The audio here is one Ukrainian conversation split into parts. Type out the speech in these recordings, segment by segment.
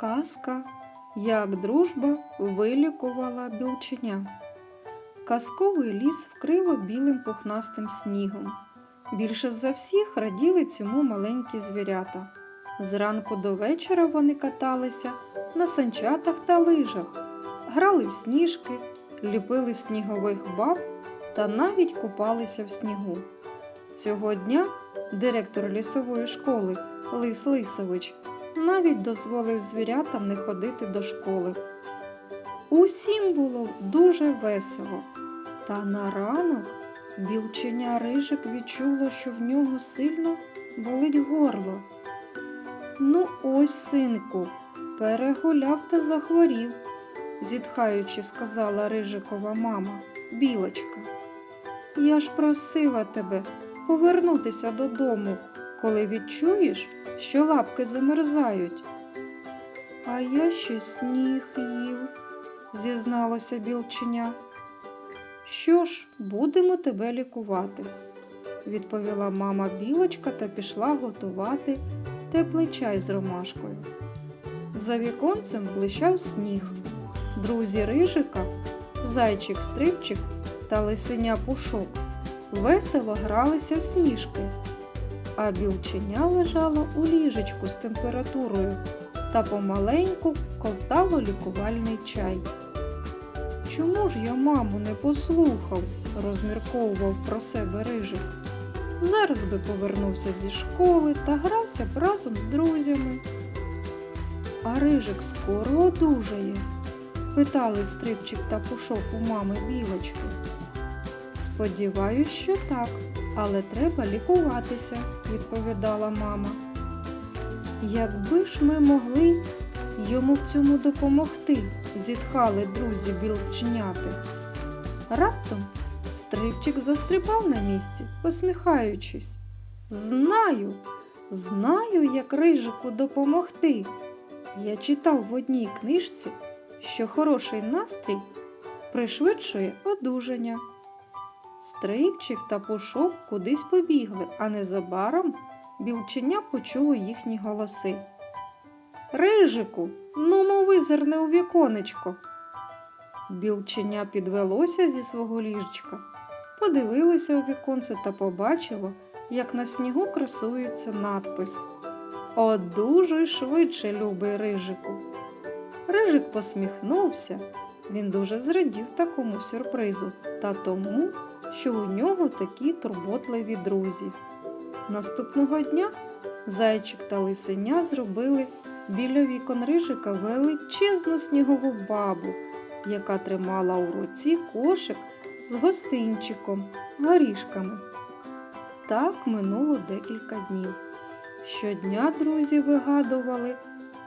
Казка, як дружба вилікувала білченя. Казковий ліс вкрило білим пухнастим снігом. Більше за всіх раділи цьому маленькі звірята. Зранку до вечора вони каталися на санчатах та лижах, грали в сніжки, ліпили снігових баб та навіть купалися в снігу. Цього дня директор лісової школи Лис Лисович навіть дозволив звірятам не ходити до школи. Усім було дуже весело. Та на ранок білченя Рижик відчуло, що в нього сильно болить горло. Ну, ось, синку, перегуляв та захворів, зітхаючи, сказала Рижикова мама, білочка. Я ж просила тебе повернутися додому, коли відчуєш, що лапки замерзають. А я ще сніг їв, зізналося білченя. Що ж, будемо тебе лікувати, відповіла мама білочка та пішла готувати теплий чай з ромашкою. За віконцем блищав сніг. Друзі рижика, зайчик стрибчик та лисеня пушок весело гралися в сніжки, а білченя лежало у ліжечку з температурою та помаленьку ковтало лікувальний чай. Чому ж я маму не послухав? розмірковував про себе рижик. Зараз би повернувся зі школи та грався б разом з друзями. А рижик скоро одужає? питали стрибчик та пушок у мами білочки. Сподіваюсь, що так, але треба лікуватися, відповідала мама. Якби ж ми могли йому в цьому допомогти, зітхали друзі білченяти. Раптом стрибчик застрибав на місці, посміхаючись. Знаю, знаю, як рижику допомогти. Я читав в одній книжці, що хороший настрій пришвидшує одужання. Стрибчик та пушок кудись побігли, а незабаром білченя почуло їхні голоси. Рижику, ну мови зерне у віконечко. Білченя підвелося зі свого ліжечка, подивилося у віконце та побачило, як на снігу красується надпис Одужуй швидше, любий рижику. Рижик посміхнувся. Він дуже зрадів такому сюрпризу та тому, що у нього такі турботливі друзі. Наступного дня зайчик та лисеня зробили біля вікон рижика величезну снігову бабу, яка тримала у руці кошик з гостинчиком, горішками. Так минуло декілька днів. Щодня друзі вигадували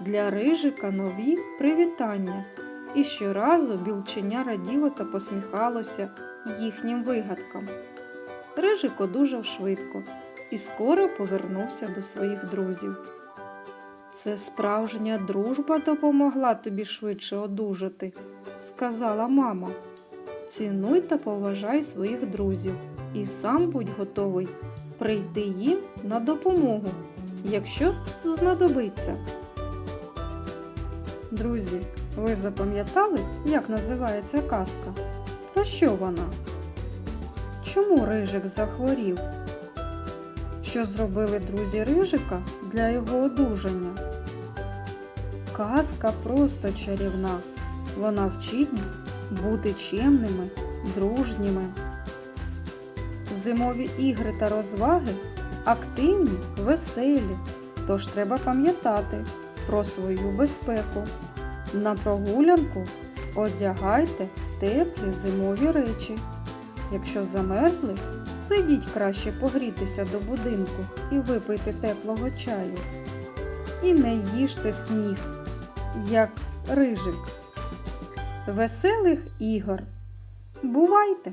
для рижика нові привітання, і щоразу білченя раділо та посміхалося їхнім вигадкам. Рижик одужав швидко і скоро повернувся до своїх друзів. Це справжня дружба допомогла тобі швидше одужати, сказала мама. Цінуй та поважай своїх друзів і сам будь готовий прийти їм на допомогу, якщо знадобиться. Друзі, ви запам'ятали, як називається казка? Про що вона? Чому рижик захворів? Що зробили друзі рижика для його одужання? Казка просто чарівна. Вона вчить бути чемними, дружніми. Зимові ігри та розваги активні, веселі, тож треба пам'ятати про свою безпеку. На прогулянку одягайте теплі зимові речі. Якщо замерзли, сидіть краще погрітися до будинку і випийте теплого чаю. І не їжте сніг, як рижик. Веселих ігор. Бувайте!